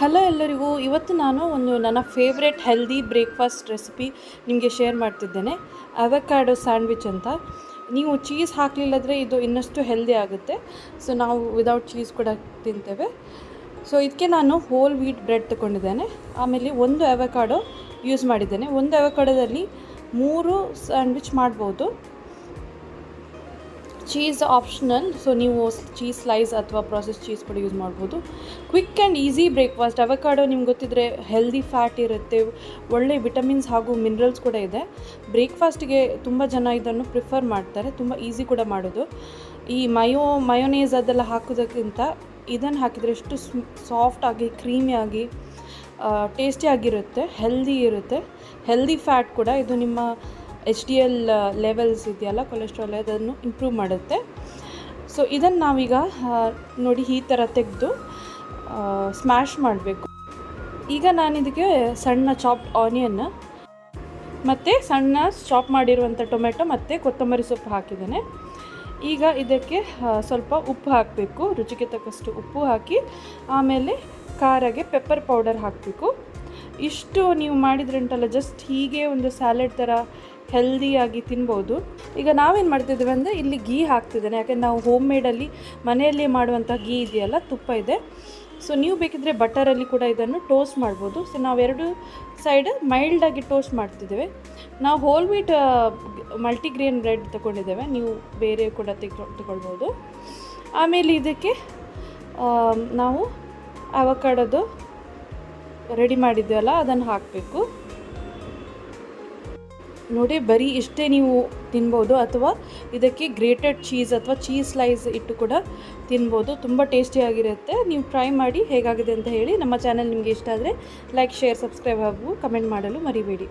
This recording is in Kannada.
ಹಲೋ ಎಲ್ಲರಿಗೂ, ಇವತ್ತು ನಾನು ಒಂದು ನನ್ನ ಫೇವ್ರೆಟ್ ಹೆಲ್ದಿ ಬ್ರೇಕ್ಫಾಸ್ಟ್ ರೆಸಿಪಿ ನಿಮಗೆ ಶೇರ್ ಮಾಡ್ತಿದ್ದೇನೆ. ಅವಕಾಡೋ ಸ್ಯಾಂಡ್ವಿಚ್ ಅಂತ. ನೀವು ಚೀಸ್ ಹಾಕಲಿಲ್ಲದ್ರೆ ಇದು ಇನ್ನಷ್ಟು ಹೆಲ್ದಿ ಆಗುತ್ತೆ. ಸೊ ನಾವು ವಿದೌಟ್ ಚೀಸ್ ಕೂಡ ತಿಂತೇವೆ. ಸೊ ಇದಕ್ಕೆ ನಾನು ಹೋಲ್ ವೀಟ್ ಬ್ರೆಡ್ ತಗೊಂಡಿದ್ದೇನೆ. ಆಮೇಲೆ ಒಂದು ಅವಕಾಡೋ ಯೂಸ್ ಮಾಡಿದ್ದೇನೆ. ಒಂದು ಅವಕಾಡೋದಲ್ಲಿ ಮೂರು ಸ್ಯಾಂಡ್ವಿಚ್ ಮಾಡ್ಬೋದು. ಚೀಸ್ ಆಪ್ಷನಲ್ ಸೊ ನೀವು ಚೀಸ್ ಸ್ಲೈಸ್ ಅಥವಾ ಪ್ರೊಸೆಸ್ ಚೀಸ್ ಕೂಡ ಯೂಸ್ ಮಾಡ್ಬೋದು. Quick and easy breakfast avocado ನಿಮ್ಗೆ ಗೊತ್ತಿದ್ರೆ ಹೆಲ್ದಿ ಫ್ಯಾಟ್ ಇರುತ್ತೆ, ಒಳ್ಳೆ ವಿಟಮಿನ್ಸ್ ಹಾಗೂ ಮಿನರಲ್ಸ್ ಕೂಡ ಇದೆ. ಬ್ರೇಕ್ಫಾಸ್ಟಿಗೆ ತುಂಬ ಜನ ಇದನ್ನು ಪ್ರಿಫರ್ ಮಾಡ್ತಾರೆ, ತುಂಬ ಈಸಿ ಕೂಡ ಮಾಡೋದು. ಈ ಮಯೋ ಮಯೋನೇಸ್ ಅದೆಲ್ಲ ಹಾಕೋದಕ್ಕಿಂತ ಇದನ್ನು ಹಾಕಿದರೆ ಎಷ್ಟು ಸಾಫ್ಟಾಗಿ ಆಗಿ ಟೇಸ್ಟಿಯಾಗಿರುತ್ತೆ ಹೆಲ್ದಿ ಇರುತ್ತೆ. ಹೆಲ್ದಿ ಫ್ಯಾಟ್ ಕೂಡ ಇದು ನಿಮ್ಮ ಎಚ್ ಡಿ ಎಲ್ ಲೆವೆಲ್ಸ್ ಇದೆಯಲ್ಲ ಕೊಲೆಸ್ಟ್ರಾಲ್ ಅದನ್ನು ಇಂಪ್ರೂವ್ ಮಾಡುತ್ತೆ. ಸೊ ಇದನ್ನು ನಾವೀಗ ನೋಡಿ ಈ ಥರ ತೆಗೆದು ಸ್ಮ್ಯಾಶ್ ಮಾಡಬೇಕು. ಈಗ ನಾನು ಇದಕ್ಕೆ ಸಣ್ಣ ಚಾಪ್ ಆನಿಯನ್ ಮತ್ತು ಸಣ್ಣ ಚಾಪ್ ಮಾಡಿರುವಂಥ ಟೊಮೆಟೊ ಮತ್ತು ಕೊತ್ತಂಬರಿ ಸೊಪ್ಪು ಹಾಕಿದ್ದೇನೆ. ಈಗ ಇದಕ್ಕೆ ಸ್ವಲ್ಪ ಉಪ್ಪು ಹಾಕಬೇಕು, ರುಚಿಗೆ ತಕ್ಕಷ್ಟು ಉಪ್ಪು ಹಾಕಿ, ಆಮೇಲೆ ಖಾರಗೆ ಪೆಪ್ಪರ್ ಪೌಡರ್ ಹಾಕಬೇಕು. ಇಷ್ಟು ನೀವು ಮಾಡಿದ್ರೆ ಉಂಟಲ್ಲ ಜಸ್ಟ್ ಹೀಗೆ ಒಂದು ಸ್ಯಾಲೆಡ್ ಥರ ಹೆಲ್ದಿಯಾಗಿ ತಿನ್ಬೋದು. ಈಗ ನಾವೇನು ಮಾಡ್ತಿದ್ದೇವೆ ಅಂದರೆ, ಇಲ್ಲಿ ಗೀ ಹಾಕ್ತಿದ್ದೇನೆ. ಯಾಕೆಂದ್ರೆ ನಾವು ಹೋಮ್ ಮೇಡಲ್ಲಿ ಮನೆಯಲ್ಲೇ ಮಾಡುವಂಥ ಗೀ ಇದೆಯಲ್ಲ, ತುಪ್ಪ ಇದೆ. ಸೊ ನೀವು ಬೇಕಿದ್ರೆ ಬಟರಲ್ಲಿ ಕೂಡ ಇದನ್ನು ಟೋಸ್ಟ್ ಮಾಡ್ಬೋದು. ಸೊ ನಾವೆರಡು ಸೈಡ್ ಮೈಲ್ಡಾಗಿ ಟೋಸ್ಟ್ ಮಾಡ್ತಿದ್ದೇವೆ. ನಾವು ಹೋಲ್ ವೀಟ್ ಮಲ್ಟಿಗ್ರೇನ್ ಬ್ರೆಡ್ ತಗೊಂಡಿದ್ದೇವೆ. ನೀವು ಬೇರೆ ಕೂಡ ತೆಗೆ ತಗೊಳ್ಬೋದು. ಆಮೇಲೆ ಇದಕ್ಕೆ ನಾವು ಅವಕಾಡೋದು ರೆಡಿ ಮಾಡಿದ್ವಲ್ಲ, ಅದನ್ನು ಹಾಕಬೇಕು. ನೋಡಿ, ಬರೀ ಇಷ್ಟೇ ನೀವು ತಿನ್ಬೋದು, ಅಥವಾ ಇದಕ್ಕೆ ಗ್ರೇಟೆಡ್ ಚೀಸ್ ಅಥವಾ ಚೀಸ್ ಸ್ಲೈಸ್ ಇಟ್ಟು ಕೂಡ ತಿನ್ಬೋದು. ತುಂಬ ಟೇಸ್ಟಿಯಾಗಿರುತ್ತೆ ನೀವು ಟ್ರೈ ಮಾಡಿ ಹೇಗಾಗಿದೆ ಅಂತ ಹೇಳಿ ನಮ್ಮ ಚಾನಲ್ ನಿಮಗೆ ಇಷ್ಟ ಆದರೆ ಲೈಕ್ ಶೇರ್ ಸಬ್ಸ್ಕ್ರೈಬ್ ಹಾಗೂ ಕಮೆಂಟ್ ಮಾಡಲು ಮರಿಬೇಡಿ.